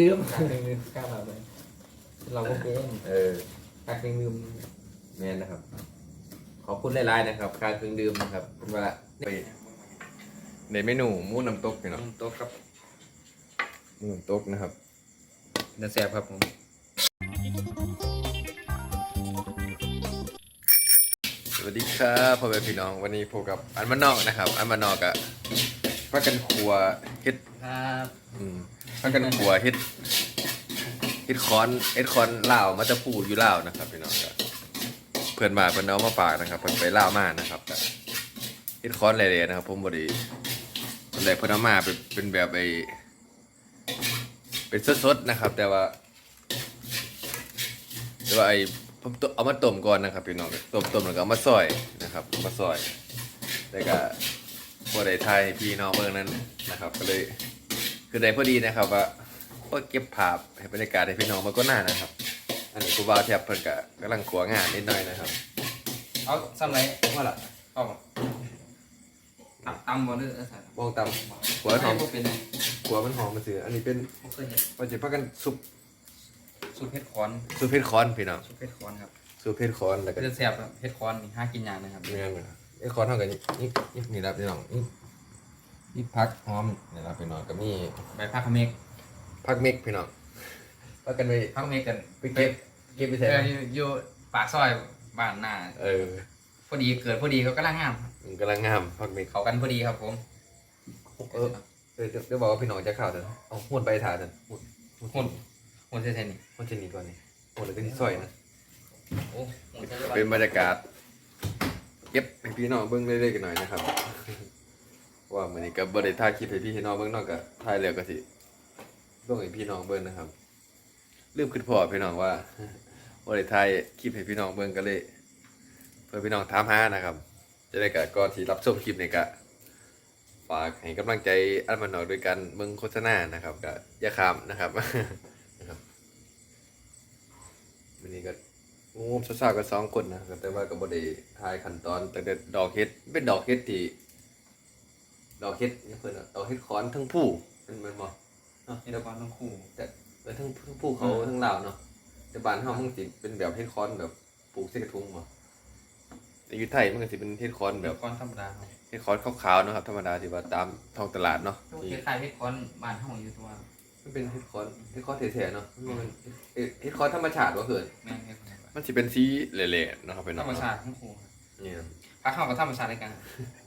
ดื่มการเครื่องดื่มกล้าแบบเลยเราก็เป็นเออการเครื่องดื่มแมนนะครับ ขอบคุณหลายๆนะครับ ค่าเครื่องดื่มนะครับเป็นว่าไปในเมนูหมูน้ำตกพี่น้องโต๊ะครับหมูน้ำตกนะครับเนื้อแสบครับผมสวัสดีครับพ่อแม่พี่น้องวันนี้พบกับอันมานอกนะครับ อันมานอกอะ พักกันครัวเฮ็ดครับอืมพักกันครัวเฮ็ดเฮ็ดคอนเฮ็ดคอนลาวมาจะปูอยู่ลาวนะครับพี่น้องก็เพื่อนมาเพื่อนเอามาฝากนะครับเพื่อนไปลาวมานะครับก็เฮ็ดคอนอะไรๆนะครับ ผมบ่ได้ตอนแรกเพิ่นเอามาเป็นเป็นแบบไอ้เป็นสดๆนะครับ แต่ว่าแต่ว่าไอ้ผมตเอามาต้มก่อนนะครับพี่น้องต้มต้มแล้วก็เอามาซอยนะครับเอามาซอยแล้วก็ พอได้ทายให้พี่น้องเบิ่งนั้นนะครับ ก็เลยคือได้พอดีนะครับว่าก็เก็บภาพให้บรรยากาศให้พี่น้องมาก็น่านะครับ อันนี้ครูบาแทบเพิ่นก็กำลังขัวงานนิดหน่อยนะครับ เอาซ้ำไรว่าล่ะเอาตับตำบ่เด้อใส่วงตำหัวหอมบ่เป็นหัวมันหอมมันสืออันนี้เป็นบ่เคยเห็นว่าจะพักกันซุปสูตรเผ็ดคอนซุปเผ็ดคอนพี่น้องสูตรเผ็ดคอนครับซุปเผ็ดคอนแล้วก็เนื้อแสบครับเผ็ดคอนนี่หากินยากนะครับนี่นนะครับ ไอ้คอนเท่ากันนี่นี่นี่นี่ครับพี่น้องนี่นี่พักหอมนี่ครับพี่น้องก็มีใบผักขะเมกพักเมกพี่น้องพักกันไปผักเมกกันไปเก็บเก็บไปเอใส่ออยู่อยู่ปากซอยบ้านหน้าเออพอดีเกิดพอดีเขากำลังงามมันกำลังงามพักเมกเขากันพอดีครับผมเออเออเดี๋ยวเดี๋ยวบอกว่าพี่น้องจะเข้าเถอะเอาหุ่นไปถ่ายเถอะหุ่นหุ่นหุ่นเส้นๆนี่หุ่นจะหนีก่อนนี่หุ่นเลยเป็นที่ซอยนะโอ้หุ่นเส้นๆเป็นบรรยากาศ เก็บให้พี่น้องเบิ้งเรื่อยๆกันหน่อยนะครับ ว่าเหมือนกับบริถ่าคลิปให้พี่น้องเบิ้งนอกกับถ่ายแล้วก็สิลงให้พี่น้องเบิ้งนะครับลืมขึ้นพอพี่น้องว่าบริถ่ายคลิปให้พี่น้องเบิ้งก็เลย เพื่อพี่น้องถามหานะครับ จะได้กับก่อนที่รับชมคลิปนี้ก็ฝากให้กำลังใจอันมันนอกด้วยกันเบิ่งโฆษณานะครับก็อย่าขามนะครับ นะครับวันนี้ก็ งูสาวๆกันสองคนนะครับแต่ว่าก็บ่ได้ถ่ายขั้นตอนแต่แต่ดอกเฮ็ดเป็นดอกเฮ็ดที่ดอกเฮ็ดนี่เพิ่นว่าดอกเฮ็ดขอนทั้งผู้เป็นแม่นบ่เฮ็ดคอนทั้งคู่แต่เออทั้งทั้งผู้เขาทั้งลาวเนาะแต่บ้านเฮามันสิเป็นแบบเฮ็ดคอนแบบปลูกใส่กระทุงบ่แต่อยู่ไทยมันก็สิเป็นเฮ็ดคอนแบแบบบคอนธรรมดาครับเฮ็ดคอนขาวๆเนาะครับธรรมดาที่ว่าตามท้องตลาดเนาะพวกที่เฮ็ดคล้ายเฮ็ดคอนบ้านเฮาอยู่ตัว มันเป็นเฮ็ดคอนเฮ็ดคอนแท้ๆเนาะมันเป็นเฮ็ดเฮ็ดคอนธรรมชาติบ่เกินแม่นเฮ็ดคอนมันสิเป็นสีแหล่ๆเนาะครับพี่ธน้รองรมชาติทั้งคู่ครับเนี่ยพักเข้ากับธรรมชาติด้วยกัน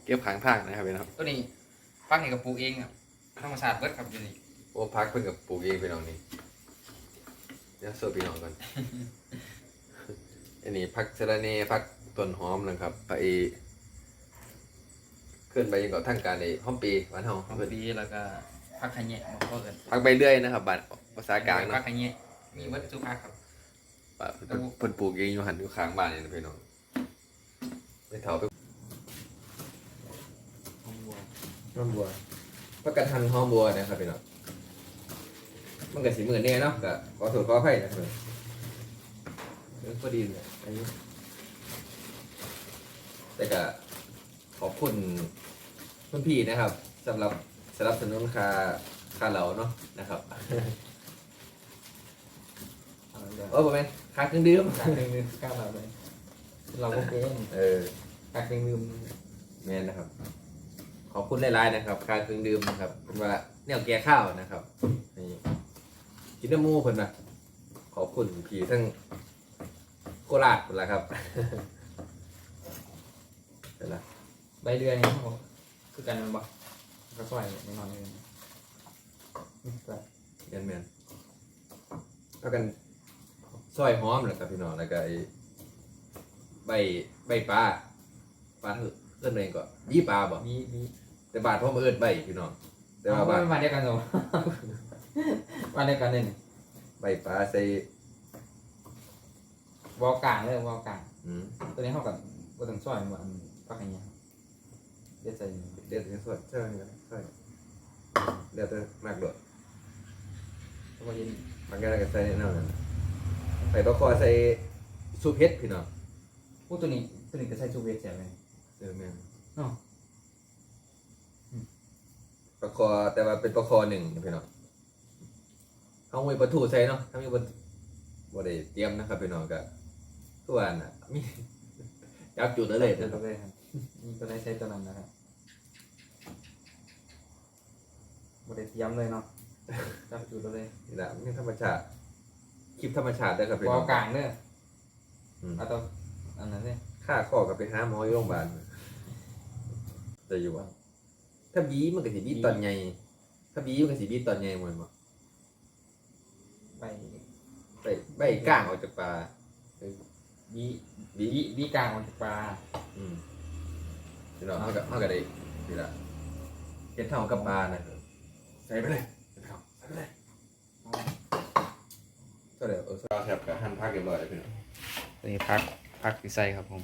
เก็บข้างทางนะครับพี่น้องตัวนี้พักนี่ก็ปลูกเองครับธรรมชาติเบิดครับอยู่นี่โอ้พักเพิ่นกับปลูกเองพี่น้องนี่เดี๋ยวเสิร์ฟพี่น้องก่อน อันนี้ผักสะระแหน่ผักต้นหอมนะครับไปเคลื่อนไปยังเกาะทางการในห้อมปีบ้านเฮาของเพิ่น ปีแล้วก็ พักขะแยะบ่ก็เอิ้นผักใบเลื่อยนะครับบ้านภาษากลางพัเนาะกขะแยะมีวัตถุพักครับป่าเพิ่นเพิ่นปลูกเองอยู่หันอยู่ข้างบ้านนี่นะพี่น้องไปเถาไปหอมบัวผักกระทันหอมบัวนะครับพี่น้องมันก็สิมื้อแน่เนาะก็ขอโทษขออภัยนะครับเออพอดีเลยอันนี้แต่ก็ขอบคุณคุณพี่นะครับสำหรับ สนับสนุนค่าค่าเหลาเนาะนะครับเออผมเป็นค่าเครื่องดื่มการเครื่องดื่มกล้าแบบเลยเราก็เป็นเออการเครื่องดื่มแมนนะครับ ขอบคุณหลายๆนะครับ ค่าเครื่องดื่มนะครับเป็นว่าแนวแก่ข้าวนะครับนี่กินน้ำมูเพิ่นนะขอบคุณพี่ทั้งโคราชเพิ่นละครับเห็นละใบเดือนนี่เขาคือกันแมันบ่ก็ ซอยแน่นอนเลยนี่ก็แมนแมนแล้วกันซอยหอมแหละครับพี่น้องแล้วก็ไอ้ใบใบปลาปลาเถอะเอิ้นเองก็ยี่ปลาบ่มีมีแต่บาทพ่อมาเอิ้นใบพี่น้องแต่ว่าบาทเอมาเดียวกันเหรอมาเดียวกันเลยนี่ใบปลาใส่วอลกลางเลยวอลกลางอืมตัวนี้เขากับตัวถึงซอยเหมือนพักอย่างเงี้ยเดี๋ยวใส่เด็ดในส่วนใช่ไหมครับใช่เดี๋ยวจะมากโดดตัวเย็นมันก็จะใส่แน่นอนใส่ปลาคอใส่ซุปเห็ดพี่น้องพูดตัวนี้ตัวนี้จะใส่ชูเวทใช่ไหมเออแม่นอ๋อปลาคอแต่ว่าเป็นปลาคอหนึ่งพี่น้องเขามีประตูใส่เนาะถ้ามีประตูบ่ได้เตรียมนะครับพี่น้องก็ทุกวันน่ะมีจับจุดแล้วเลยนะครับเลยครับนี่ตัวได้ใช้ตัวนั้นนะครับ บริเตรียมเลยเนาะจับจุดเลยนี่แหละมันธรรมชาติคลิปธรรมชาติได้อครับพี่วน้อองลกลางเด้ออืมเอาตัวอันนั้นเนี่ยค่าข้อกับไปหาหมออยู่โรงพยาบาลแต่อยู่ว่าถ้าบีมันก็สิบีตอนใหญ่ถ้าบีมันก็สิบีตอนใหญ่หมดบ่ไปใบใบก้างออกจากปลาบีบีบีกลางมันปลาอืมพี่น้องเฮาก็เฮาก็ได้นี่ล่ะเฮ็ดเท่ากับปลานะใส่ ไปเลยเฮ็ดเท่าใส่ไปเลยเท่าเดี๋ยวเออซาแทบกับหั่นผักเรียบร้อยแล้วพี่น้องตัวนี้พักพักที่ใส่ครับผม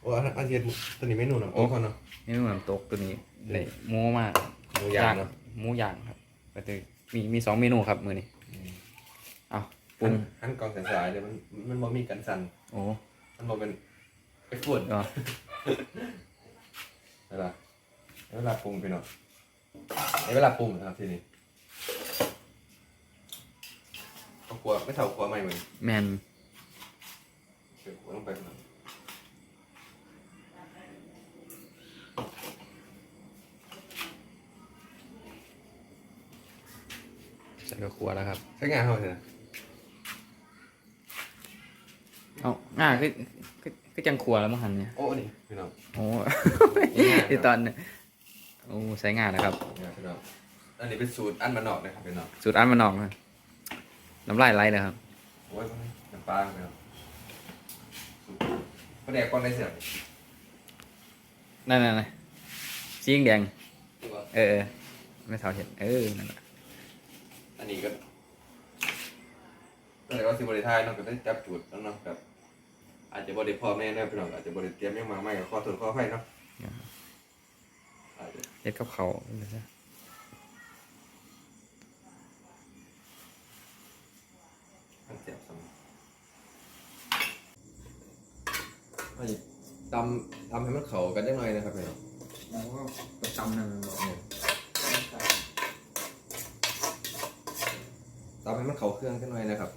โอ้อันอันเฮ็ดตัวนี้เมนูน้ำโอ้เขาเนาะนี่เหมือนตกตัวนี้เลยหมูมากหมูย่างเนาะหมูย่างครับก็จะมีมีสองเมนูครับมือนี้เอาปรุหั่นงหั่นกองสายๆเนี่ยมันมันบ่มีกันสั่นโอ้มันบ่เป็นไอ้ฝุ่นก็เวลาเวลาปรุงพี่น้องในเวลาปรุงนะครับทีนี้ เอาขัวไม่เท่าขัวใหม่เหมือนแมนเดี๋ยวขัวลงไปก่อนใส่กระครัวแล้วครับใช้งานเท่าไหร่นะเอาง่ายคือคือคือจังครัวแล้วมั้งหันเนี่ยโอ้นี่พี่น้องโอ้ง่ายที่ตอนเนี่ยโอ้ใช้งานนะครับนี่พี่น้องอันนี้เป็นสูตรอันมานนอกนะครับพี่น้อง สูตรอันมันออกนะ น้ำลายไหลเลยครับโอ้ยน้ำปลาพี่น้องสูตรประเดี๋ยวก่อนได้เสียบนั่นนั่นนั่นสีแดงดีกว่าๆเออเออไม่เท่าเห็น เออนั่นแหละอันนี้ก็ก็เลยว่าสิบริทายเนาะก็ได้จับจุดแล้วเนาะแบบอาจจะบริพร้อมแน่เนาะพี่น้องอาจจะบริเตรียมยังมาไม่กับข้อทุนข้อไฟเนาะอาจจะเฮ็ดกับเขาวเลยนะ มันเสียบสมอันนี้ ตำตำให้มันเข้ากันได้หน่อยนะครับพี่น้องโอ้ประจำนั่นบอกตำให้มันเข้าเครื่องกันหน่อยนะครับ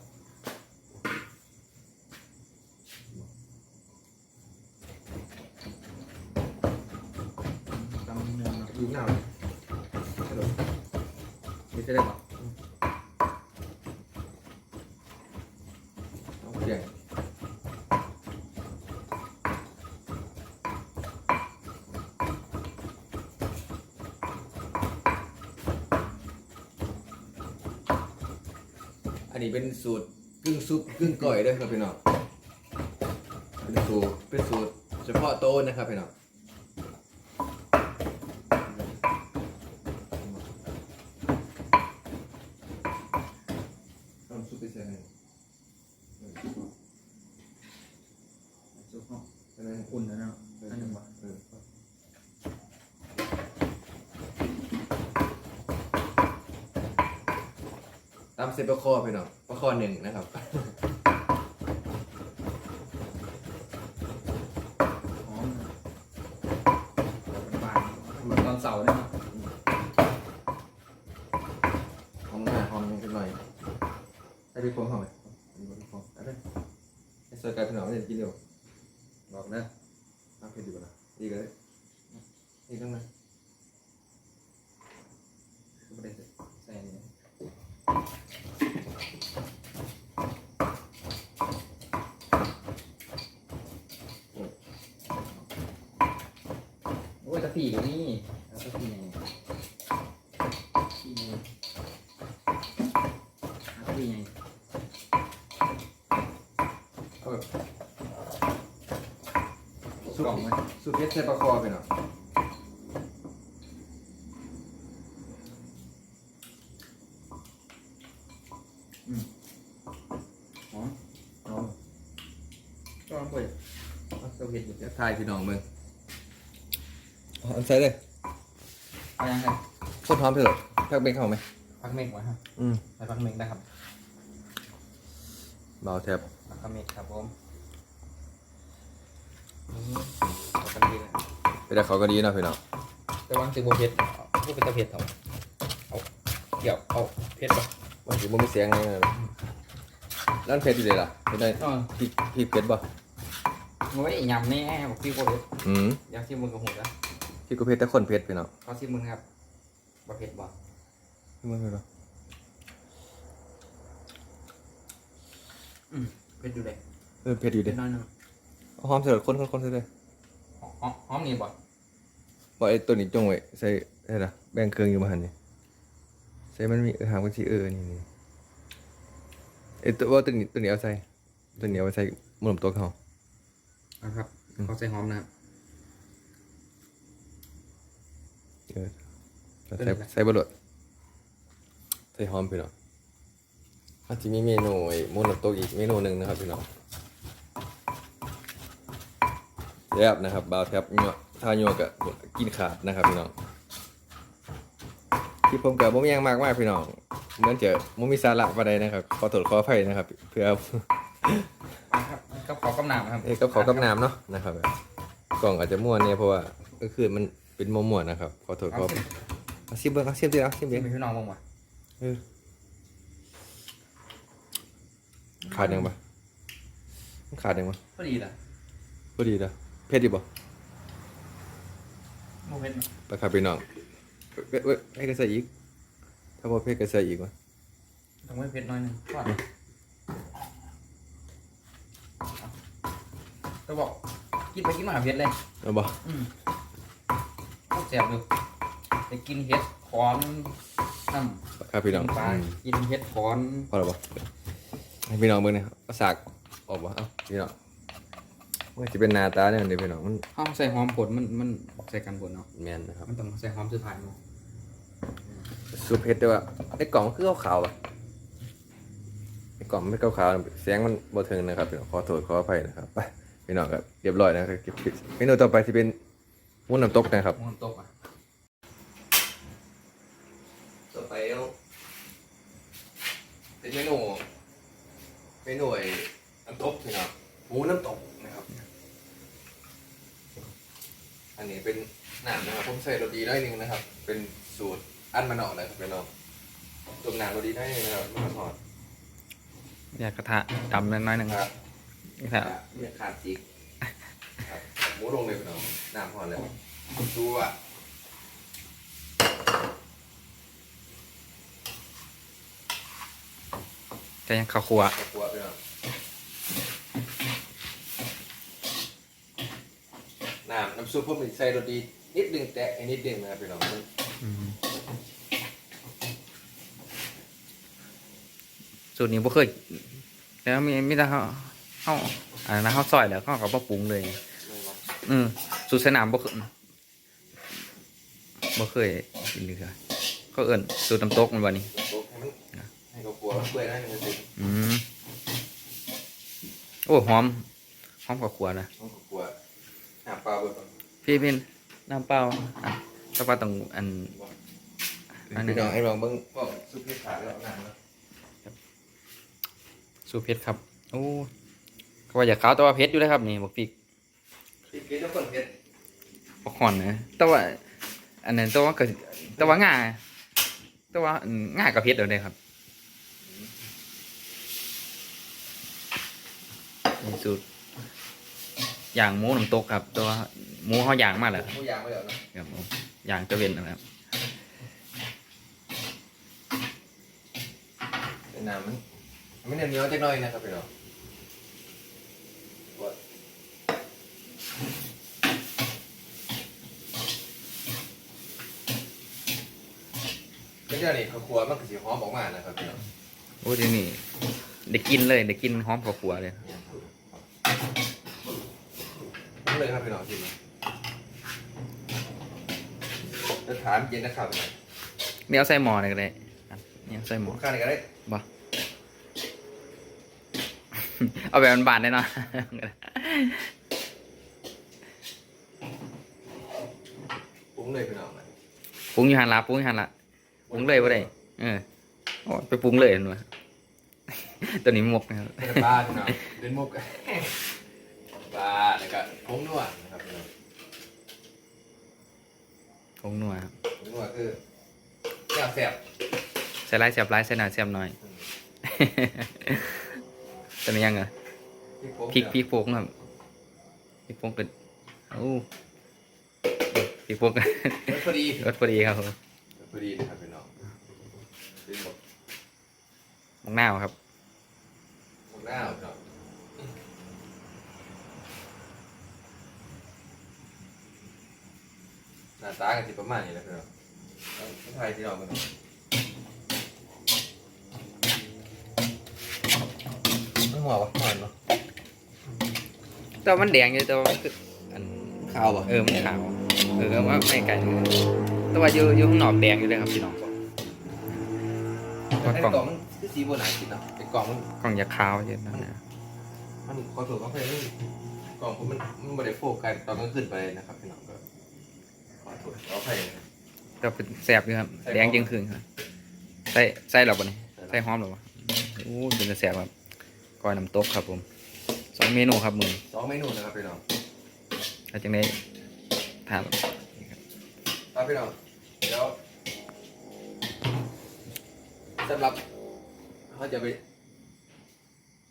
จำเนื้อดูหน้าฮัลโหลนี่จะได้ปะ เอาเสียงอันนี้ เป็นสูตรกึ่งซุปกึ่งก่อยเด้วยครับพี่น้องเป็นสูตรเป็นสูตรเฉพาะโต๊ะนะครับพี่น้องทำซุปไปใส่ไหนซุปเนาะใส่ไหนอุ่นแล้วเนาะอันหนึ่งปะเออตามเซปปะคอพี่น้อง ประคอหนึ่งนะครับ หอมบานเหมือนตอนเสาร์เนี่ยเนาะหอมหน้าหอมนิดหน่อยให้พี่พงหอมไหมพี่พงเอาเลยให้สวยกันพี่น้องไม่ได้กินเร็วบอกนะเอาเพชรดีกว่านะดีกว่าเลยนี่ต้องนะ ไม่ได้ใส่นี่โอ้ยตะผีอยู่นี่แล้วตะผีไงที่นี่ ตะผีไงเอาแบบกล่องไหมสูตรเพชรใส่ปลาคอพี่น้องหอมหอมก็ลองเปิดเอาเซอร์วิสอยู่เดี๋ยวทายพี่น้องมึงเอาใส่เลยเอายังครับโคตรหอมเถอะพักเป็นเข้าไหมพักเมกไว้ฮะ อืมใส่พักเมกได้ครับ เบาแทบพักเมกครับผมนี่เอากันดีเลยไปแต่เขาก็ดีเนาะพี่น้องแต่วางจือโบเพชรพูดเป็นตะเพชรเถอะเอาเดี๋ยวเอาเพชรปะว่าสิบ่มีเสียงไงนะนั่นเผ็ดอยู่เลยล่ะเผ็ดได้อ๋อพริกพริกเผ็ดบ่โอ้ยยำนี่บอกพี่โคตรอืมอยากชิมมึงกับหูแล้วพริกก็เผ็ดแต่คนเผ็ดพี่น้องเขาชิมมึงครับบ่เผ็ดบ่มันเผ็ดบ่ อืมเผ็ดอยู่เลยเออเผ็ดอยู่เผ็เด้ดน้อยหนึงเอาหอมใส่รถคนคนคนใส่เลยหอมหอมนี่บ่บ่ไอ้ตัวนี้จงไว้ใส่ได้ล่ะแบ่งเครื่องอยู่มาหั่นนี่ใส่มันมีเออหางมันสิเออนี่นี่ไอ้ตัวว่าตัวนี้ตัวนี้เอาใส่ตัวนี้เอาไว้ใส่หมุนำตัวเขา นะครับเขาใส่หอมนะครับ เออตัวใส่นี้ล่ะใส่บะรดใส่หอมพี่น้องอาจจะมีเมนูไอ้หมุนำตัวอีกเมนูหนึ่งนะครับพี่น้องแยบนะครับบาวแท็บเนาะถ้าโยกะกินขาดนะครับพี่น้องที่ผมกับผมยังมากมากพี่น้องเหมือนจะมุมีสาระประใดนะครับขอโทษขออภัยนะครับ เพื่อมาครับกับขอกำนำครับเอ้ยก็ขอกำน้ำเนาะนะครับกล่องอาจจะม่วนเนี่ยเพราะว่าก็คือมันเป็นมัวม่วนๆนะครับขอโทษขอเอาสิเอาซิมเบิ้งเอาซิมดิเอาซิมเดี๋เบิ้ยวงมีพี่น้องบ้างวะ เออ ขาดยังปะมันขาดยังปะพอดีล่ะพอดีแล้วเพชรดีบ่โมเผ็ดไปครับพี่น้องเว้ยเว้ยให้กระใส่อีก ถ้าพอเพชรกระใส่อีกวะต้องไม่เผ็ดน้อยหนึงก่อนจะบอกกินไปกินมาหาเผ็ดเลยเอาบ่อืมโคตรแซ่บเลยไปกินเห็ดขอนน้ำไปครับพี่น้องปลาอืมกินเห็ดขอนพอแล้วบ่ ให้พี่น้องเบิ่งเนี่ยเอาสากออกบ่เอาพี่น้องว่าจะเป็นหน้าตาเนี่ยเดี๋ยวพี่น้องมันห้องใส่หอมผลมันมันใส่กันผลเนาะแม่นนะครับมันต้องใส่หอมสุดท้ายเนาะสูตรเผ็ดแต่ว่าในกล่องมันคือขาวๆอะในกล่องมันไม่ขาวๆเสียงมันบ่ถึงนะครับพี่น้องขอโทษขออภัยนะครับไปพี่น้องครับเรียบร้อยนะครับเก็บคลิปเมนูต่อไปที่เป็นมุ้นน้ำตกนะครับมันตกอะต่อไปเอาเป็นเมนู เมนูไอ้น้ำตกพี่น้องหมูน้ำตกนะครับ อันนี้เป็นน้ำนะครับผมใส่รสดีน้อยหนึงนะครับ เป็นสูตรอันมะนาวนะครับพี่น้องต้มน้ำรสดีน้อยหนึงนะครับมาทอดอยากกระทะดำน้อยๆหนึ่งครับกระทะเนี่ยขาดจิกครับหมูลงเลยพี่น้องน้ำพอแล้วดูอ่ะจะยังข้าวคั่วตะกัวพี่น้องน้ำน้ำซุปผมใส่รสดี นิดนึงแตะให้นิดนึงนะครับพี่น้องมันอืมสูตรนี้บ่เคยแล้วมีมีแต่เขาเขาอันนั้นเขาซอยแล้วเขาก็บ่ปรุงเลย อืมสูตรสนามบ่เคยบ่เคยกินเลยค่ะเขาเอิ้นสูตรน้ำตกมันวันนี้ โอเคมันให้เขากลัวมันเปื่อยได้หนึ่งสิอืมโอ้หอมหอมกว่าขวดนะต้องกลัวน้ำเปล่าเบิดก่อนพี่เป็นน้ำเปล่าอะแต่ว่าต้องอัน อันนี้ พี่น้องให้ลองเบิ่งบอกซุปเผ็ดขาดแล้วน้ำแล้วสูตรเผ็ดครับโอ้ก็ว่าอยากขาวแต่ว่าเผ็ดอยู่เลยครับนี่บอกพี่พริกเผ็ดทุกคนเผ็ดบอกห่อนนะแต่ว่า อันนั้นแต่ว่าก็แต่ว่าง่ายแต่ว่าอืมง่ายกับเผ็ดเดี๋ยวนี้ครับ นี่สูตรอย่างหมูน้ำตกครับแต่ว่าหมูเขาย่างมากเลยครับผู้ยางไม่เหลือเนาะครับผมอย่างจะเว้นนะครับเป็นน้ำมันมันเหนียวๆจักหน่อยนะครับพี่น้องกดเป็นเรื่องนี้ข้าวคั่วมันก็สิหอมออกมานะครับพี่น้องโอ้ทีนี่ได้กินเลยได้กินหอมข้าวคั่วเลยนี่ เลยครับพี่น้องกินมาจะถามเย็นนะครับนี่เอาใส่หม้อเลยก็ได้ครับนี่เอาใส่หม้อข้าวนี่ก็ได้บ่เอาแบบบานๆได้เนาะปรุงเลยพี่น้องนะปรุงอยู่หันละปรุงอยู่หันละปรุงเลยว่าได้เออโอ้ไปปรุงเลยหนูตัวนี้หมกนะครับเป็นปลาพี่น้องเป็นมุกปลาแล้วก็ผ งนัวนะครับพี่น้องผงนัวครับผงนัวคือแซ่บแซ่บส่หลายเสียบหลายใส่หน่อยเสียบหน่อยตอนนี้ยังเหรอพริกพริกโป่งครับพริกโป่งก็โอ้พริกโป่งก็พอดีรสพอดีครับผมพอดีนะครับพี่น้องเป็นแบบมังนาวครับหมกหน้าพี่น้องาตากันสิประมาณนี้แหละพี่น้องเอาไทยที่เรากันเนาะไม่หัววะหัวเนาะแต่ว่ามันแดงอยู่แต่ว่ามันคืออันข้าวป่ะเออมันขาวเออว่าไม่ไกลเลยแต่ว่าอยู่อยู่ข้างนอกแดงอยู่เลยครับพี่น้องไอ้กล่องมันคือสีบัวหนากินเนาะไอ้กล่องมันกล่องยาขาวเยอะนะมันขอถูกก็เพื่อนกล่องผมมันมันไม่ได้โฟกัสตอนกลางคืนไปนะครับพี่น้องก็ขอ โทษขออภัยนะครับแต่เป็นแสบอยู่ครับใส่แดงหอมยังคืนครับใส่ใส่หรอปะนี่ใส่หอมหรอวะโอ้เป็นแต่แสบครับก้อยน้ำตกครับผมสองเมนูครับมือสองเมนูนะครับพี่น้องแล้วจังได้ทานครับพี่น้องเดี๋ยวสำหรับเขาจะไป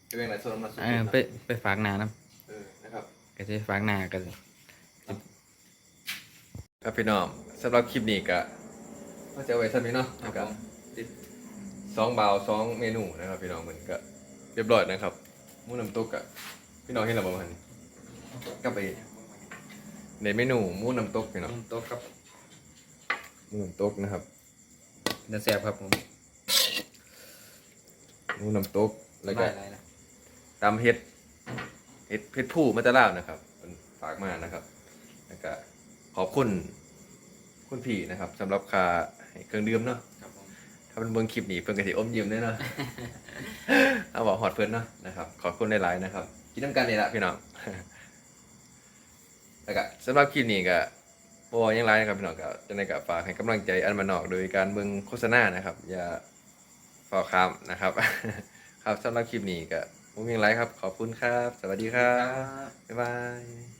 ไปเป็นอะไรโซนมาสุดเออไปไปฝากหนานะเออนะครับ ก็จะฝากหนากัน ครับพี่น้องสำหรับคลิปนี้ก็ก็จะเอาไว้สักนิดเนาะครับก็ผมติดสองบาวสองเมนูนะครับ พี่น้องเหมือนก็เรียบร้อยนะครับหมูน้ำตุ๊กอะพี่น้องเห็นเราประมาณนี้ก็ไป ในเมนูหมูน้ำตุ๊กพี่น้องน้ำตกครับหมูน้ำตุ๊กนะครับเนื้อแสบครับผมหมูน้ำตุ๊กแล้วก็ไม่ไรนะตำเห็ดเห็ดเห็ดผู้มัจจาราบนะครับเป็นฝากมานะครับแล้วก็ข อบคุณคุณพี่นะครับสำหรับค่าให้เครื่องดื่มเนาะครับผมถ้าเป็นเบิ่งคลิปนี้เพิ่นก็สิอมยิ้มแน่เนาะ เอาบอกฮอดเพิ่นเนาะนะครับ ขอบคุณหลายๆนะครับกินน้ำกันนี่ละพี่น้อง แล้วก็สำหรับคลิปนี้ก็บ่ว่าหยังไรนะครับพี่น้องก็จะได้ก็ฝากให้กำลังใจอันมานอกโดยการเบิ่งโฆษณานะครับ อย่าฝ่าข้ามนะครับ ครับสำหรับคลิปนี้ก็บ่มีหยังไรครับ ขอบคุณครับ สวัสดีครับ บ๊ายบาย